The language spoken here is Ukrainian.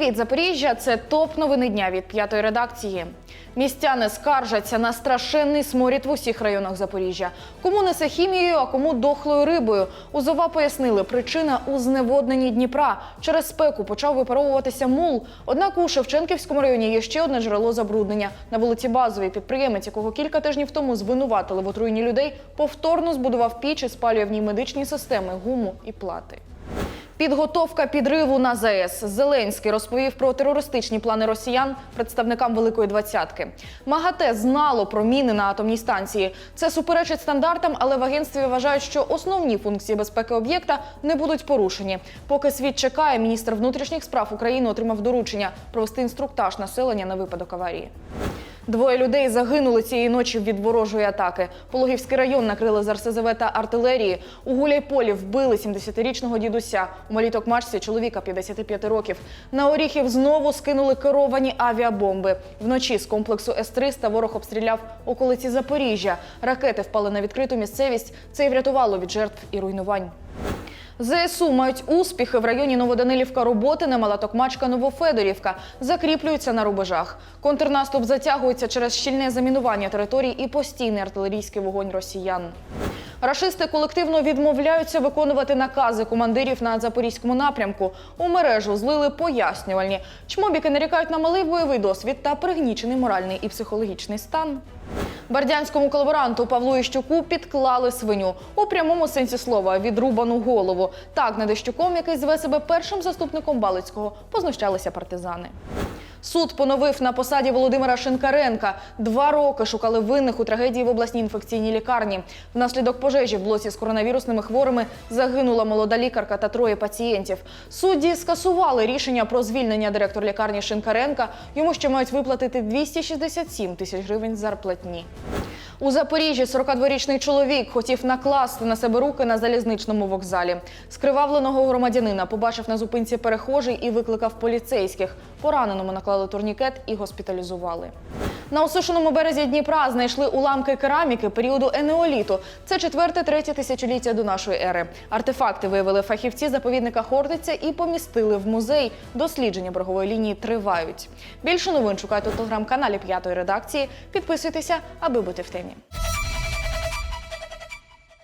Привіт, Запоріжжя! Це топ новини дня від п'ятої редакції. Містяни скаржаться на страшенний сморід в усіх районах Запоріжжя. Кому несе хімією, а кому дохлою рибою. У ЗОВА пояснили, причина у зневодненні Дніпра. Через спеку почав випаровуватися мул. Однак у Шевченківському районі є ще одне джерело забруднення. На вулиці Базовій підприємець, якого кілька тижнів тому звинуватили в отруєнні людей, повторно збудував піч і спалює в ній медичні системи, гуму і плати. Підготовка підриву на ЗАЕС. Зеленський розповів про терористичні плани росіян представникам Великої Двадцятки. МАГАТЕ знало про міни на атомній станції. Це суперечить стандартам, але в агентстві вважають, що основні функції безпеки об'єкта не будуть порушені. Поки світ чекає, міністр внутрішніх справ України отримав доручення провести інструктаж населення на випадок аварії. Двоє людей загинули цієї ночі від ворожої атаки. Пологівський район накрили з РСЗВ та артилерії. У Гуляйполі вбили 70-річного дідуся. У малій Токмачці чоловіка 55 років. На Оріхів знову скинули керовані авіабомби. Вночі з комплексу С-300 ворог обстріляв околиці Запоріжжя. Ракети впали на відкриту місцевість. Це й врятувало від жертв і руйнувань. ЗСУ мають успіхи в районі Новоданилівка Роботине, Мала Токмачка, Новофедорівка. Закріплюються на рубежах. Контрнаступ затягується через щільне замінування територій і постійний артилерійський вогонь росіян. Рашисти колективно відмовляються виконувати накази командирів на запорізькому напрямку. У мережу злили пояснювальні. Чмобіки нарікають на малий бойовий досвід та пригнічений моральний і психологічний стан. Бердянському колаборанту Павлу Іщуку підклали свиню у прямому сенсі слова відрубану голову. Так над Іщуком, який зве себе першим заступником Балицького, познущалися партизани. Суд поновив на посаді Володимира Шинкаренка. Два роки шукали винних у трагедії в обласній інфекційній лікарні. Внаслідок пожежі в блоці з коронавірусними хворими загинула молода лікарка та троє пацієнтів. Судді скасували рішення про звільнення директора лікарні Шинкаренка. Йому ще мають виплатити 267 тисяч гривень зарплатні. У Запоріжжі 42-річний чоловік хотів накласти на себе руки на залізничному вокзалі. Скривавленого громадянина побачив на зупинці перехожий і викликав поліцейських. Пораненому наклали турнікет і госпіталізували. На осушеному березі Дніпра знайшли уламки кераміки періоду енеоліту. Це четверте-третє тисячоліття до нашої ери. Артефакти виявили фахівці заповідника Хортиця і помістили в музей. Дослідження берегової лінії тривають. Більше новин шукайте у телеграм-каналі п'ятої редакції. Підписуйтеся, аби бути в темі.